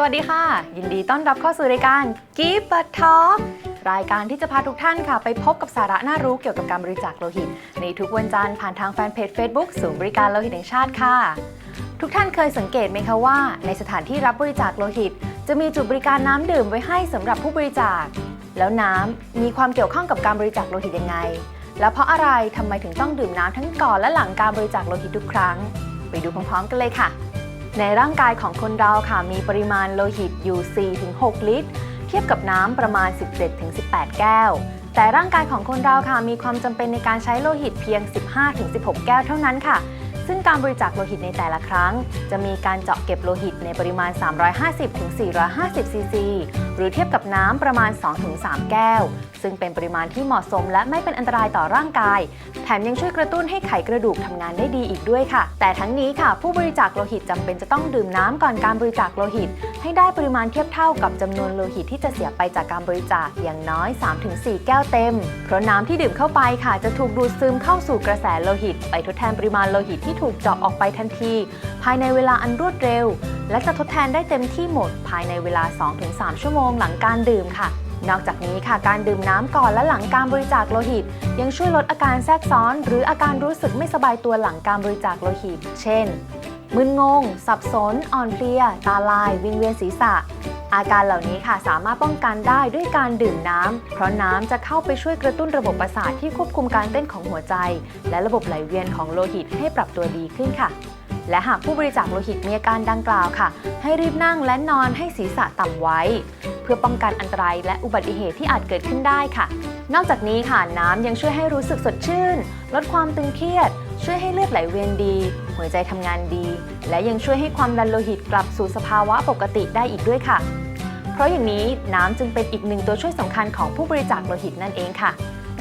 สวัสดีค่ะ ยินดีต้อนรับเข้าสู่รายการ Give a Talk รายการที่จะพาทุกท่านค่ะ ไปพบกับสาระน่ารู้เกี่ยวกับการบริจาคโลหิต ในทุกวันจันทร์ผ่านทางแฟนเพจ Facebook ศูนย์บริการโลหิตแห่งชาติค่ะ ทุกท่านเคยสังเกตไหมคะว่า ในสถานที่รับบริจาคโลหิต จะมีจุดบริการน้ำดื่มไว้ให้สำหรับผู้บริจาค แล้วน้ำมีความเกี่ยวข้องกับการบริจาคโลหิตยังไง แล้วเพราะอะไรทำไมถึงต้องดื่มน้ำทั้งก่อนและหลังการบริจาคโลหิตทุกครั้ง ไปดูพร้อมๆ กันเลยค่ะ ในร่างกายของคนเราค่ะมีปริมาณโลหิตอยู่ 4-6 ลิตร เทียบกับน้ำประมาณ 17-18 แก้ว แต่ร่างกายของคนเราค่ะมีความจำเป็นในการใช้โลหิตเพียง 15-16 แก้วเท่านั้นค่ะ ซึ่งการบริจาคโลหิตในแต่ละครั้ง จะมีการเจาะเก็บโลหิตในปริมาณ 350-450ซีซี หรือเทียบกับน้ำประมาณ 2-3 แก้ว ซึ่งเป็นปริมาณที่เหมาะสมและไม่เป็นอันตรายต่อร่างกาย แถมยังช่วยกระตุ้นให้ไขกระดูกทำงานได้ดีอีกด้วยค่ะ แต่ทั้งนี้ค่ะ ผู้บริจาคโลหิตจำเป็นจะต้องดื่มน้ำก่อนการบริจาคโลหิต ให้ได้ปริมาณเทียบเท่ากับจำนวนโลหิตที่จะเสียไปจากการบริจาคอย่างน้อย 3-4 แก้วเต็ม เพราะน้ำที่ดื่มเข้าไปค่ะ จะถูกดูดซึมเข้าสู่กระแสโลหิต ไปทดแทนปริมาณโลหิตที่ถูกเจาะออกไปทันที ภายในเวลาอันรวดเร็ว และจะทดแทนได้เต็มที่หมดภายในเวลา 2-3 ชั่วโมงหลังการดื่มค่ะ นอกจากนี้ค่ะการดื่มน้ำก่อนและหลังการบริจาคโลหิต ยังช่วยลดอาการแทรกซ้อน หรืออาการรู้สึกไม่สบายตัวหลังการบริจาคโลหิต เช่น มึนงง สับสน อ่อนเพลีย ตาลาย วิงเวียนศีรษะอาการเหล่านี้ค่ะสามารถป้องกันได้ด้วยการดื่มน้ำ เพราะน้ำจะเข้าไปช่วยกระตุ้นระบบประสาทที่ควบคุมการเต้นของหัวใจ และระบบไหลเวียนของโลหิตให้ปรับตัวดีขึ้นค่ะ และหากผู้บริจาคโลหิตมีอาการดังกล่าวค่ะ ให้รีบนั่งและนอนให้ศีรษะต่ำไว้ เพื่อป้องกันอันตรายและอุบัติเหตุที่อาจเกิดขึ้นได้ค่ะ นอกจากนี้ค่ะน้ำยังช่วยให้รู้สึกสดชื่น ลดความตึงเครียด ช่วยให้เลือดไหลเวียนดี หัวใจทำงานดี และยังช่วยให้ความดันโลหิตกลับสู่สภาวะปกติได้อีกด้วยค่ะ เพราะอย่างนี้น้ำจึงเป็นอีกหนึ่งตัวช่วยสำคัญของผู้บริจาคโลหิตนั่นเองค่ะ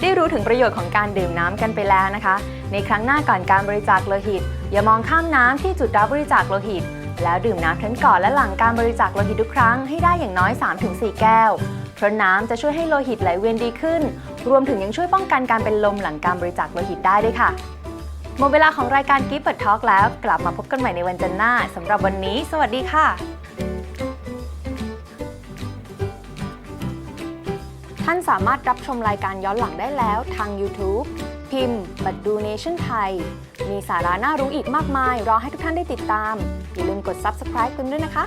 ได้รู้ถึงประโยชน์ของการดื่มน้ำกันไปแล้วนะคะ ในครั้งหน้าก่อนการบริจาคโลหิต อย่ามองข้ามน้ำที่จุดรับบริจาคโลหิต แล้วดื่มน้ำทั้งก่อนและหลังการบริจาคโลหิตทุกครั้งให้ได้อย่างน้อย 3-4 แก้ว เพราะน้ำจะช่วยให้โลหิตไหลเวียนดีขึ้น รวมถึงยังช่วยป้องกันการเป็นลมหลังการบริจาคโลหิตได้ด้วยค่ะ หมดเวลาของรายการกิฟต์เปิดทอล์กแล้ว กลับมาพบกันใหม่ในวันจันทร์หน้าสำหรับวันนี้ สวัสดีค่ะท่านสามารถรับชมรายการย้อนหลังได้แล้วทาง YouTube พิมพ์ บัตรดูเนชั่นไทย มีสาระน่ารู้อีกมากมาย รอให้ทุกท่านได้ติดตาม อย่าลืมกด Subscribe กันด้วยนะคะ